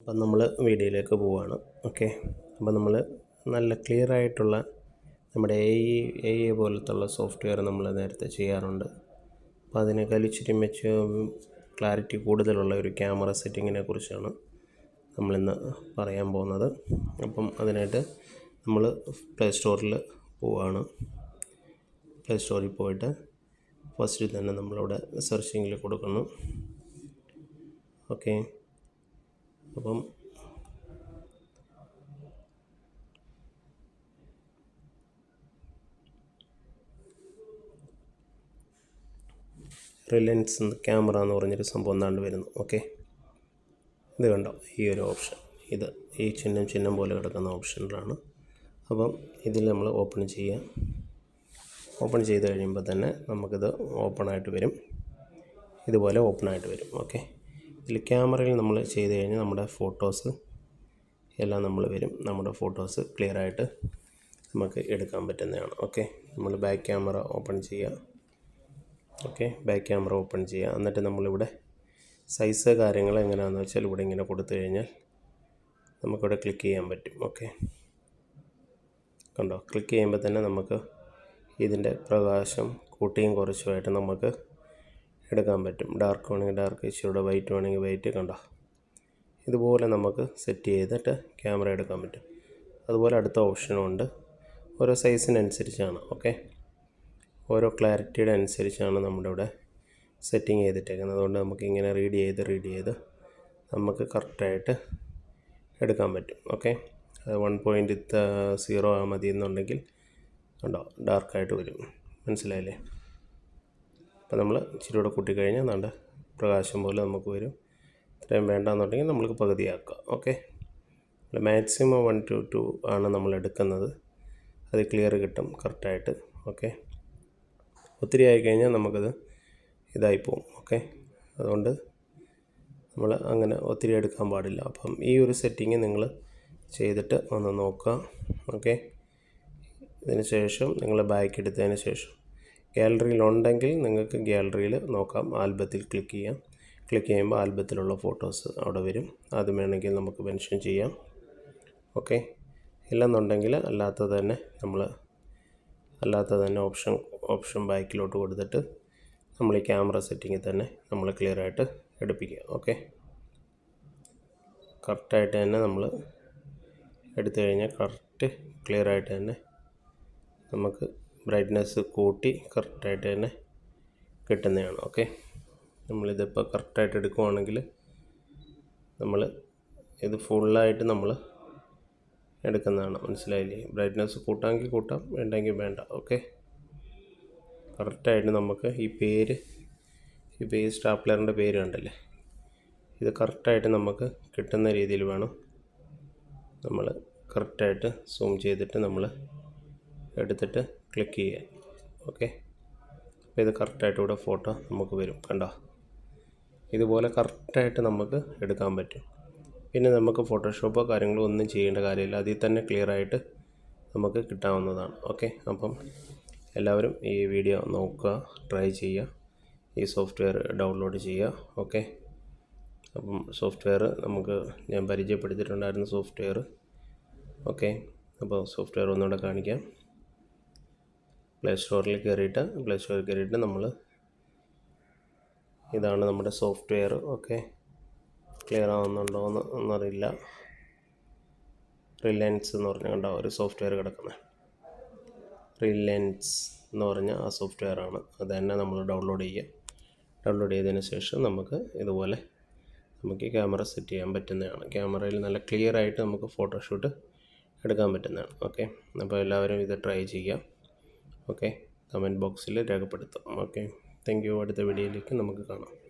അപ്പം നമ്മൾ വീഡിയോയിലേക്ക് പോവുകയാണ് ഓക്കെ. അപ്പം നമ്മൾ നല്ല ക്ലിയർ ആയിട്ടുള്ള നമ്മുടെ എ ഇ എ ഇ പോലത്തുള്ള സോഫ്റ്റ്വെയർ നമ്മൾ നേരത്തെ ചെയ്യാറുണ്ട്. അപ്പോൾ അതിനേക്കാൾ ഇച്ചിരി മെച്ച ക്ലാരിറ്റി കൂടുതലുള്ള ഒരു ക്യാമറ സെറ്റിങ്ങിനെ കുറിച്ചാണ് നമ്മളിന്ന് പറയാൻ പോകുന്നത്. അപ്പം അതിനായിട്ട് നമ്മൾ പ്ലേ സ്റ്റോറിൽ പോവുകയാണ് പ്ലേ സ്റ്റോറിൽ പോയിട്ട് ഫസ്റ്റിൽ തന്നെ നമ്മളിവിടെ സെർച്ചിങ്ങിൽ കൊടുക്കുന്നു. ഓക്കെ. അപ്പം റിലയൻസ് ക്യാമറ എന്ന് പറഞ്ഞൊരു സംഭവം എന്താണ്ട് വരുന്നു. ഓക്കെ. ഇത് കണ്ടോ? ഈ ഒരു ഓപ്ഷൻ. ഇത് ഈ ചിഹ്നം ചിഹ്നം പോലെ കിടക്കുന്ന ഓപ്ഷനിലാണ്. അപ്പം ഇതിൽ നമ്മൾ ഓപ്പൺ ചെയ്യുക ഓപ്പൺ ചെയ്ത് കഴിയുമ്പോൾ തന്നെ നമുക്കിത് ഓപ്പൺ ആയിട്ട് വരും. ഇതുപോലെ ഓപ്പൺ ആയിട്ട് വരും. ഓക്കെ. ഇതിൽ ക്യാമറയിൽ നമ്മൾ ചെയ്ത് കഴിഞ്ഞാൽ നമ്മുടെ ഫോട്ടോസ് എല്ലാം നമ്മൾ വരും. നമ്മുടെ ഫോട്ടോസ് ക്ലിയർ ആയിട്ട് നമുക്ക് എടുക്കാൻ പറ്റുന്നതാണ്. ഓക്കെ നമ്മൾ ബാക്ക് ക്യാമറ ഓപ്പൺ ചെയ്യുക. ഓക്കെ ബാക്ക് ക്യാമറ ഓപ്പൺ ചെയ്യുക. എന്നിട്ട് നമ്മളിവിടെ സൈസ് കാര്യങ്ങൾ എങ്ങനെയാണെന്ന് വെച്ചാൽ ഇവിടെ ഇങ്ങനെ കൊടുത്തു കഴിഞ്ഞാൽ നമുക്കിവിടെ ക്ലിക്ക് ചെയ്യാൻ പറ്റും. ഓക്കെ കണ്ടോ? ക്ലിക്ക് ചെയ്യുമ്പോൾ തന്നെ നമുക്ക് ഇതിന്റെ പ്രകാശം കൂട്ടിയും കുറച്ചുമായിട്ട് നമുക്ക് എടുക്കാൻ പറ്റും. ഡാർക്ക് വേണമെങ്കിൽ ഡാർക്ക് ഇച്ചിരൂടെ വൈറ്റ് വേണമെങ്കിൽ വൈറ്റ് കണ്ടോ? ഇതുപോലെ നമുക്ക് സെറ്റ് ചെയ്തിട്ട് ക്യാമറ എടുക്കാൻ പറ്റും. അതുപോലെ അടുത്ത ഓപ്ഷനും ഉണ്ട്. ഓരോ സൈസിനനുസരിച്ചാണ് ഓക്കെ ഓരോ ക്ലാരിറ്റിയുടെ അനുസരിച്ചാണ് നമ്മുടെ ഇവിടെ സെറ്റിങ് ചെയ്തിട്ടേക്കുന്നത്. അതുകൊണ്ട് നമുക്ക് ഇങ്ങനെ റീഡ് ചെയ്ത് റീഡ് ചെയ്ത് നമുക്ക് കറക്റ്റായിട്ട് എടുക്കാൻ പറ്റും ഓക്കെ അത് വൺ പോയിന്റ് സീറോ മതി എന്നുണ്ടെങ്കിൽ കണ്ടോ ഡാർക്കായിട്ട് വരും. മനസ്സിലായില്ലേ? അപ്പോൾ നമ്മൾ ഇച്ചിരി കൂടെ കൂട്ടിക്കഴിഞ്ഞാൽ നല്ല പ്രകാശം പോലെ നമുക്ക് വരും. ഇത്രയും വേണ്ടാന്നുണ്ടെങ്കിൽ നമ്മൾക്ക് പകുതിയാക്കാം. Okay? Maximum one two two ആണ് നമ്മൾ എടുക്കുന്നത്. അത് ക്ലിയർ കിട്ടും കറക്റ്റായിട്ട്. ഓക്കെ? ഒത്തിരി ആയിക്കഴിഞ്ഞാൽ നമുക്കത് ഇതായി പോകും ഓക്കെ? അതുകൊണ്ട് നമ്മൾ അങ്ങനെ ഒത്തിരി എടുക്കാൻ പാടില്ല. അപ്പം ഈ ഒരു സെറ്റിങ് നിങ്ങൾ ചെയ്തിട്ട് ഒന്ന് നോക്കുക. ഓക്കെ? ഇതിന് ശേഷം നിങ്ങൾ ബാക്ക് എടുത്തതിന് ശേഷം ഗാലറിയിൽ ഉണ്ടെങ്കിൽ നിങ്ങൾക്ക് ഗാലറിയിൽ നോക്കാം. ആൽബത്തിൽ ക്ലിക്ക് ചെയ്യാം. ക്ലിക്ക് ചെയ്യുമ്പോൾ ആൽബത്തിലുള്ള ഫോട്ടോസ് അവിടെ വരും. അത് വേണമെങ്കിൽ നമുക്ക് മെൻഷൻ ചെയ്യാം. ഓക്കെ. ഇല്ലെന്നുണ്ടെങ്കിൽ അല്ലാത്തത് തന്നെ നമ്മൾ അല്ലാത്തത് തന്നെ ഓപ്ഷൻ ഓപ്ഷൻ ബാക്കിലോട്ട് കൊടുത്തിട്ട് നമ്മൾ ഈ ക്യാമറ സെറ്റിങ്ങിൽ തന്നെ നമ്മൾ ക്ലിയർ ആയിട്ട് എടുപ്പിക്കുക. ഓക്കെ. കറക്റ്റായിട്ട് തന്നെ നമ്മൾ എടുത്തു കഴിഞ്ഞാൽ കറക്റ്റ് ക്ലിയർ ആയിട്ട് തന്നെ നമുക്ക് ബ്രൈറ്റ്നെസ് കൂട്ടി കറക്റ്റായിട്ട് തന്നെ കിട്ടുന്നതാണ് ഓക്കെ നമ്മളിതിപ്പോൾ കറക്റ്റായിട്ട് എടുക്കുവാണെങ്കിൽ നമ്മൾ ഇത് ഫുള്ളായിട്ട് നമ്മൾ എടുക്കുന്നതാണ് മനസ്സിലായില്ലേ? ബ്രൈറ്റ്നെസ് കൂട്ടാമെങ്കിൽ കൂട്ടാം വേണ്ടെങ്കിൽ വേണ്ട ഓക്കെ കറക്റ്റായിട്ട് നമുക്ക് ഈ പേര് ഈ പേര് സ്റ്റാപ്ലറിന്റെ പേര് കണ്ടല്ലേ? ഇത് കറക്റ്റായിട്ട് നമുക്ക് കിട്ടുന്ന രീതിയിൽ വേണം നമ്മൾ കറക്റ്റായിട്ട് സൂം ചെയ്തിട്ട് നമ്മൾ എടുത്തിട്ട് ക്ലിക്ക് ചെയ്യുക. ഓക്കെ അപ്പോൾ ഇത് കറക്റ്റായിട്ട് ഇവിടെ ഫോട്ടോ നമുക്ക് വരും. കണ്ടോ? ഇതുപോലെ കറക്റ്റായിട്ട് നമുക്ക് എടുക്കാൻ പറ്റും. പിന്നെ നമുക്ക് ഫോട്ടോഷോപ്പോ കാര്യങ്ങളോ ഒന്നും ചെയ്യേണ്ട കാര്യമില്ല. അതിൽ തന്നെ ക്ലിയർ ആയിട്ട് നമുക്ക് കിട്ടാവുന്നതാണ്. ഓക്കെ അപ്പം എല്ലാവരും ഈ വീഡിയോ നോക്കുക ട്രൈ ചെയ്യുക. ഈ സോഫ്റ്റ്വെയർ ഡൗൺലോഡ് ചെയ്യുക. ഓക്കെ അപ്പം സോഫ്റ്റ്വെയർ നമുക്ക് ഞാൻ പരിചയപ്പെടുത്തിയിട്ടുണ്ടായിരുന്ന സോഫ്റ്റ്വെയർ ഓക്കെ അപ്പോൾ സോഫ്റ്റ്വെയർ ഒന്നുകൂടെ കാണിക്കാം. പ്ലേ സ്റ്റോറിൽ കയറിയിട്ട് പ്ലേ സ്റ്റോറിൽ കയറിയിട്ട് നമ്മൾ ഇതാണ് നമ്മുടെ സോഫ്റ്റ്വെയർ ഓക്കെ ക്ലിയർ ആവുന്നുണ്ടോ എന്ന് എന്നറിയില്ല റിലയൻസ് എന്ന് പറഞ്ഞ കണ്ട ഒരു സോഫ്റ്റ്വെയർ കിടക്കുന്നത് റിലയൻസ് എന്ന് പറഞ്ഞ ആ സോഫ്റ്റ്വെയർ ആണ്. അത് തന്നെ നമ്മൾ ഡൗൺലോഡ് ചെയ്യുക ഡൗൺലോഡ് ചെയ്തതിന് ശേഷം നമുക്ക് ഇതുപോലെ നമുക്ക് ക്യാമറ സെറ്റ് ചെയ്യാൻ പറ്റുന്നതാണ്. ക്യാമറയിൽ നല്ല ക്ലിയർ ആയിട്ട് നമുക്ക് ഫോട്ടോഷൂട്ട് എടുക്കാൻ പറ്റുന്നതാണ്. ഓക്കെ അപ്പോൾ എല്ലാവരും ഇത് ട്രൈ ചെയ്യുക. ഓക്കെ. കമന്റ് ബോക്സിൽ രേഖപ്പെടുത്താം. ഓക്കെ. Thank you. അടുത്ത വീഡിയോയിലേക്ക് നമുക്ക് കാണാം.